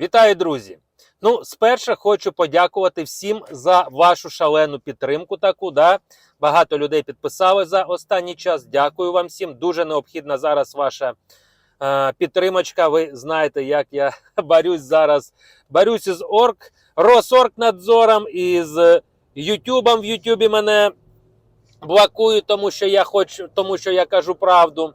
Вітаю, друзі! Ну, спершу хочу подякувати всім за вашу шалену підтримку. Таку да багато людей підписали за останній час. Дякую вам всім. Дуже необхідна зараз ваша е, підтримочка. Ви знаєте, як я борюсь зараз. Борюсь із орг, Росоргнадзором і з Ютубом. В Ютубі мене блокують, тому що я хочу, тому що я кажу правду.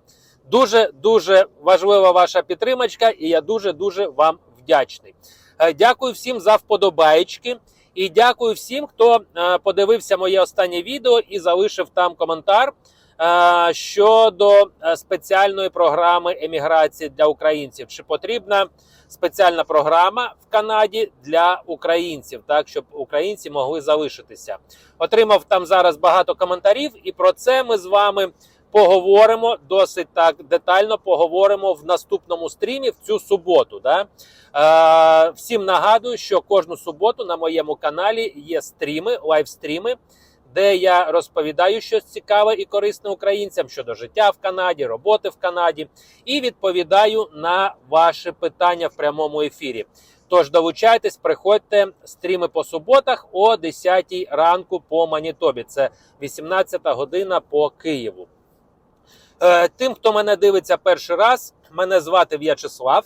Дуже дуже важлива ваша підтримочка, і я дуже дуже вам вдячний. Е, Дякую всім за вподобаєчки. І дякую всім, хто е, подивився моє останнє відео і залишив там коментар е, щодо спеціальної програми еміграції для українців. Чи потрібна спеціальна програма в Канаді для українців, так щоб українці могли залишитися? Отримав там зараз багато коментарів, і про це ми з вами поговоримо досить так детально. Поговоримо в наступному стрімі в цю суботу. Да? Е, всім нагадую, що кожну суботу на моєму каналі є стріми, лайвстріми, де я розповідаю щось цікаве і корисне українцям щодо життя в Канаді, роботи в Канаді, і відповідаю на ваші питання в прямому ефірі. Тож долучайтесь, приходьте стріми по суботах о 10 ранку по Манітобі. Це 18 година по Києву. Е, Тим, хто мене дивиться перший раз, мене звати В'ячеслав.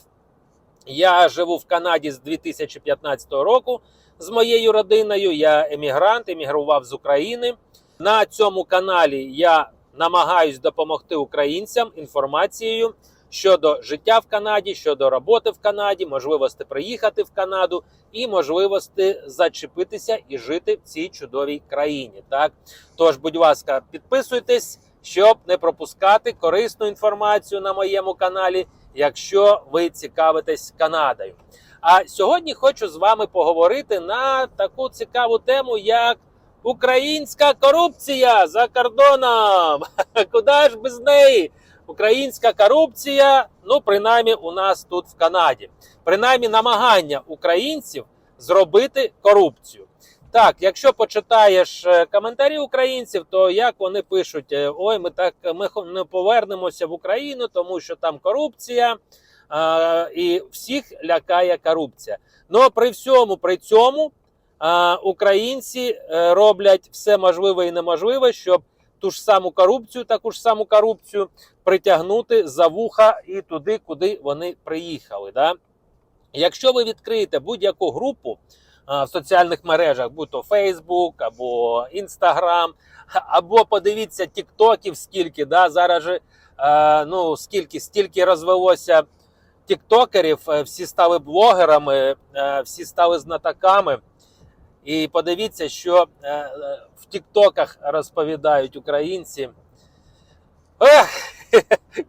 Я живу в Канаді з 2015 року з моєю родиною. Я емігрант, емігрував з України. На цьому каналі я намагаюсь допомогти українцям інформацією щодо життя в Канаді, щодо роботи в Канаді, можливості приїхати в Канаду і можливості зачепитися і жити в цій чудовій країні. Так, тож, будь ласка, підписуйтесь, щоб не пропускати корисну інформацію на моєму каналі якщо ви цікавитесь Канадою. А сьогодні хочу з вами поговорити на таку цікаву тему, як українська корупція за кордоном. Куди ж без неї? Українська корупція, ну принаймні у нас тут в Канаді. Принаймні намагання українців зробити корупцію. Так, якщо почитаєш е, коментарі українців, то як вони пишуть: е, ой, ми так ми не повернемося в Україну, тому що там корупція, е, і всіх лякає корупція. Ну при всьому при цьому е, українці е, роблять все можливе і неможливе, щоб ту ж саму корупцію, таку ж саму корупцію притягнути за вуха і туди, куди вони приїхали. Да? Якщо ви відкриєте будь-яку групу а, в соціальних мережах, будь то Facebook або Instagram, або подивіться тіктоків, скільки да, зараз же е, ну скільки стільки розвелося тіктокерів, е, всі стали блогерами, е, всі стали знатоками. І подивіться, що е, е, в тіктоках розповідають українці.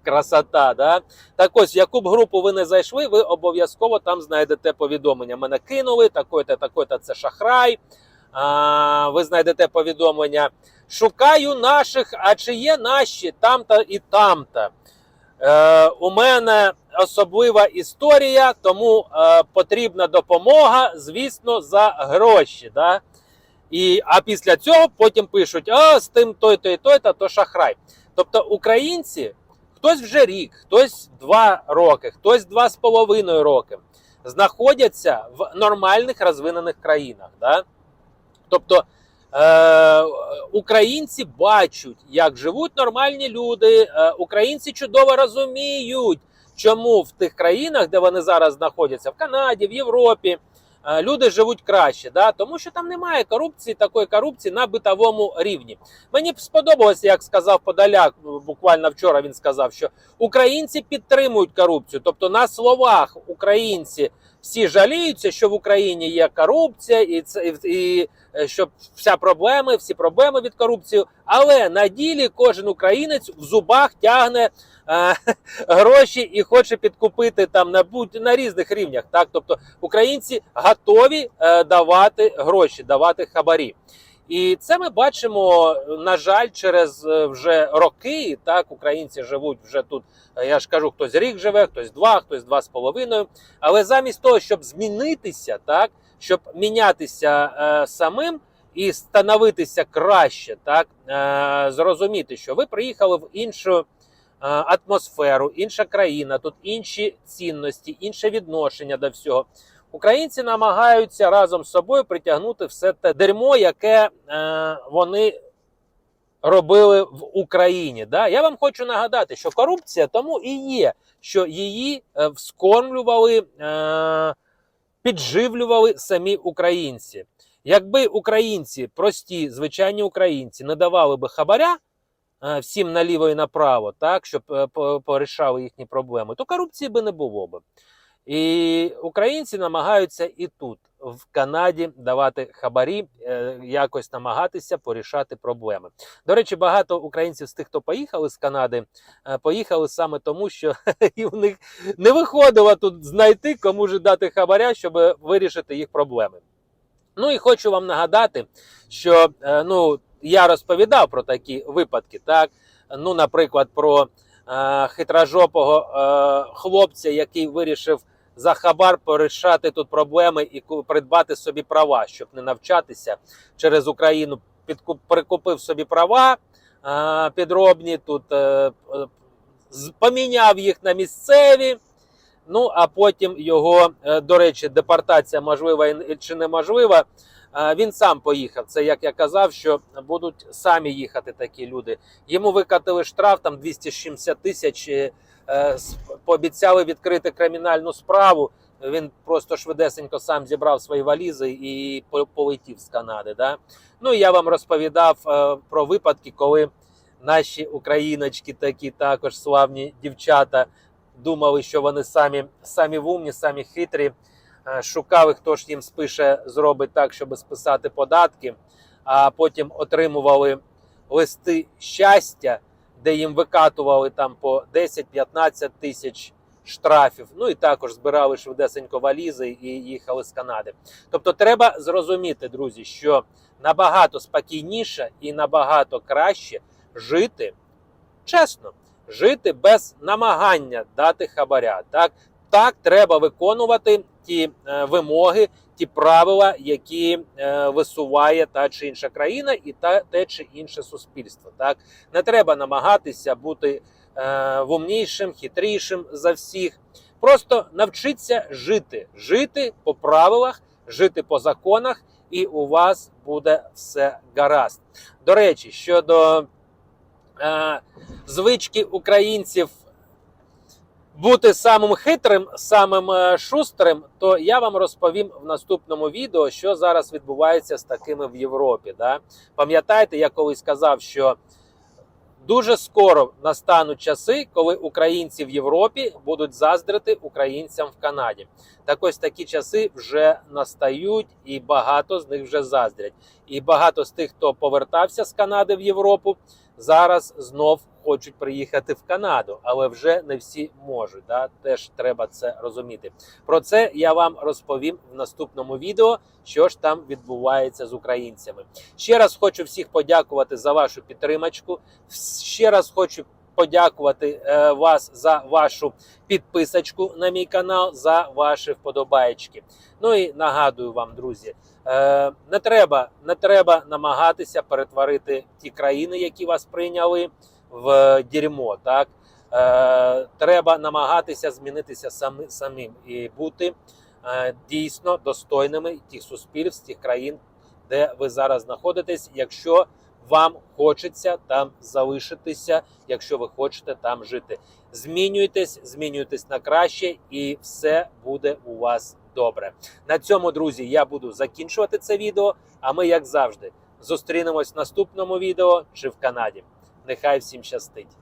Красота, да? Так ось, яку б групу ви не зайшли, ви обов'язково там знайдете повідомлення. Мене кинули, такой-то, такой-то це шахрай. А, ви знайдете повідомлення. Шукаю наших, а чи є наші там-то і там-то. Е, у мене особлива історія, тому е, потрібна допомога, звісно, за гроші. Да? І, а після цього потім пишуть: а з тим той-то і той-то, то шахрай. Тобто українці, хтось вже рік, хтось два роки, хтось два з половиною роки, знаходяться в нормальних розвинених країнах. Да? Тобто е, українці бачать, як живуть нормальні люди, е, українці чудово розуміють, чому в тих країнах, де вони зараз знаходяться, в Канаді, в Європі, люди живуть краще, да? тому що там немає корупції, такої корупції на битовому рівні. Мені сподобалося, як сказав Подоляк, буквально вчора він сказав, що українці підтримують корупцію. Тобто на словах українці всі жаліються, що в Україні є корупція, і це і, і е, що вся проблема, всі проблеми від корупції. Але на ділі кожен українець в зубах тягне е, гроші і хоче підкупити там на будь на різних рівнях. Так, тобто українці готові е, давати гроші, давати хабарі. І це ми бачимо, на жаль, через е, вже роки. Так, українці живуть вже тут. е, Я ж кажу, хтось рік живе, хтось два, хтось два з половиною. Але замість того, щоб змінитися, так щоб мінятися е, самим і становитися краще, так е, зрозуміти, що ви приїхали в іншу е, атмосферу, інша країна, тут інші цінності, інше відношення до всього. Українці намагаються разом з собою притягнути все те дерьмо, яке е, вони робили в Україні. Да? Я вам хочу нагадати, що корупція тому і є, що її е, вскормлювали, е, підживлювали самі українці. Якби українці, прості, звичайні українці, не давали би хабаря е, всім наліво і направо, так, щоб е, порішали їхні проблеми, то корупції би не було би. І українці намагаються і тут, в Канаді, давати хабарі, е, якось намагатися порішати проблеми. До речі, багато українців з тих, хто поїхали з Канади, е, поїхали саме тому, що і в них не виходило тут знайти, кому ж дати хабаря, щоб вирішити їх проблеми. Ну і хочу вам нагадати, що е, ну, я розповідав про такі випадки, так? Ну, наприклад, про хитрожопого е, хлопця, який вирішив за хабар порішати тут проблеми і придбати собі права, щоб не навчатися через Україну. Підкуп, прикупив собі права е, підробні, тут е, е, поміняв їх на місцеві. Ну а потім його, е, до речі, депортація можлива чи неможлива. Він сам поїхав. Це як я казав, що будуть самі їхати такі люди. Йому викатили штраф там 270 тисяч. Е, Пообіцяли відкрити кримінальну справу. Він просто швидесенько сам зібрав свої валізи і полетів з Канади. Да? Ну я вам розповідав е, про випадки, коли наші україночки, такі також славні дівчата, думали, що вони самі, самі вумні, самі хитрі. Е, Шукали, хто ж їм спише, зробить так, щоб списати податки, а потім отримували листи щастя, де їм викатували там по 10-15 тисяч штрафів. Ну і також збирали швидесенько валізи і їхали з Канади. Тобто, треба зрозуміти, друзі, що набагато спокійніше і набагато краще жити чесно, жити без намагання дати хабаря. Так, так треба виконувати ті е, вимоги, ті правила, які е, висуває та чи інша країна, і та те чи інше суспільство. Так не треба намагатися бути е, вумнішим, хитрішим за всіх. Просто навчіться жити, жити по правилах, жити по законах, і у вас буде все гаразд. До речі, щодо е, звички українців бути самим хитрим, самим е, шустрим, то я вам розповім в наступному відео, що зараз відбувається з такими в Європі. Да? Пам'ятаєте, я колись казав, що дуже скоро настануть часи, коли українці в Європі будуть заздрити українцям в Канаді. Так ось такі часи вже настають, і багато з них вже заздрять. І багато з тих, хто повертався з Канади в Європу, зараз знов хочуть приїхати в Канаду, але вже не всі можуть. Да? Теж треба це розуміти. Про це я вам розповім в наступному відео, що ж там відбувається з українцями. Ще раз хочу всіх подякувати за вашу підтримку. Ще раз хочу подякувати е, вас за вашу підписочку на мій канал, за ваші вподобаєчки. Ну і нагадую вам, друзі. Е, не треба, не треба намагатися перетворити ті країни, які вас прийняли, в дерьмо. Так е, треба намагатися змінитися самі, самим і бути дійсно достойними тих суспільств, тих країн, де ви зараз знаходитесь, якщо вам хочеться там залишитися, якщо ви хочете там жити. Змінюйтесь, змінюйтесь на краще, і все буде у вас добре. На цьому, друзі, я буду закінчувати це відео. А ми, як завжди, зустрінемось в наступному відео чи в Канаді. Нехай всім щастить!